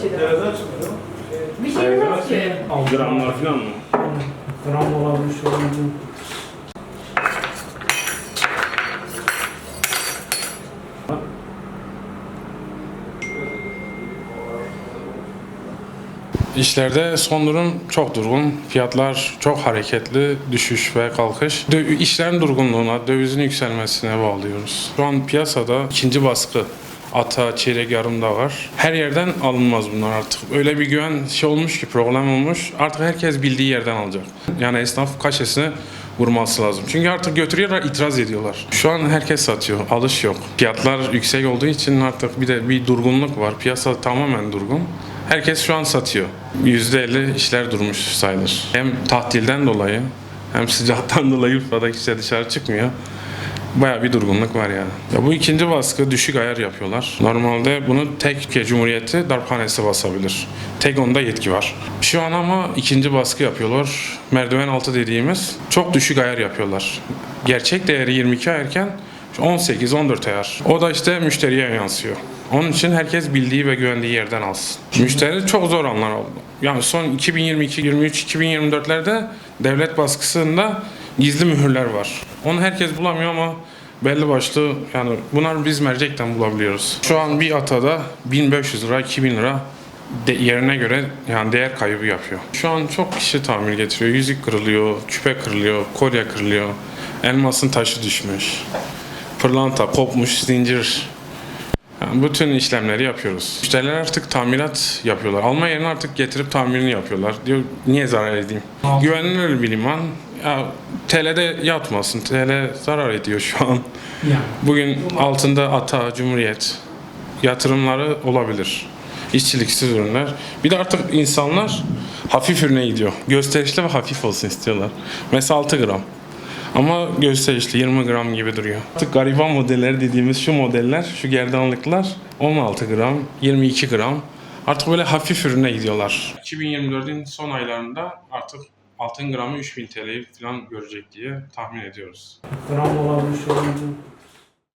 şey çıkıyor. Bir şey yok ki. Gramlar falan mı? Gram olabilir, şey olabilir. İşlerde son durum çok durgun. Fiyatlar çok hareketli, düşüş ve kalkış. Dö- işlerin durgunluğuna, dövizin yükselmesine bağlıyoruz. Şu an piyasada ikinci baskı ata, çeyrek yarım da var. Her yerden alınmaz bunlar artık. Öyle bir güven şey olmuş ki problem olmuş. Artık herkes bildiği yerden alacak. Yani esnaf kaşesine vurması lazım. Çünkü artık götürüyorlar, itiraz ediyorlar. Şu an herkes satıyor, alış yok. Fiyatlar yüksek olduğu için artık bir de bir durgunluk var. Piyasa tamamen durgun. Herkes şu an satıyor. %50 işler durmuş sayılır. Hem tahtilden dolayı hem sıcaktan dolayı Urfa'da kimse dışarı çıkmıyor. Baya bir durgunluk var yani. Ya bu ikinci baskı düşük ayar yapıyorlar. Normalde bunu tek Türkiye Cumhuriyeti darphanesi basabilir. Tek onda yetki var. Şu an ama ikinci baskı yapıyorlar. Merdiven altı dediğimiz çok düşük ayar yapıyorlar. Gerçek değeri 22 ayarken 18-14 ayar. O da işte müşteriye yansıyor. Onun için herkes bildiği ve güvendiği yerden alsın. Müşteri çok zor anlar oldu. Yani son 2022, 23, 2024'lerde devlet baskısında gizli mühürler var. Onu herkes bulamıyor ama belli başlı yani bunlar biz mercekten bulabiliyoruz. Şu an bir atada 1500 lira, 2000 lira de, yerine göre yani değer kaybı yapıyor. Şu an çok kişi tamir getiriyor. Yüzük kırılıyor, küpe kırılıyor, kolye kırılıyor. Elmasın taşı düşmüş. Pırlanta kopmuş, zincir yani bütün işlemleri yapıyoruz. Müşteriler artık tamirat yapıyorlar. Alma yerine artık getirip tamirini yapıyorlar. Diyor niye zarar edeyim? Güvenilir bir liman. Ya, TL'de yatmasın. TL zarar ediyor şu an. Bugün altında ata, cumhuriyet yatırımları olabilir. İşçiliksiz ürünler. Bir de artık insanlar hafif ürüne gidiyor. Gösterişli ve hafif olsun istiyorlar. Mesela 6 gram. Ama gösterişli 20 gram gibi duruyor. Artık gariban modelleri dediğimiz şu modeller, şu gerdanlıklar 16 gram, 22 gram. Artık böyle hafif ürüne gidiyorlar. 2024'ün son aylarında artık altın gramı 3000 TL'yi falan görecek diye tahmin ediyoruz. Gram olabilir, şey olabilir.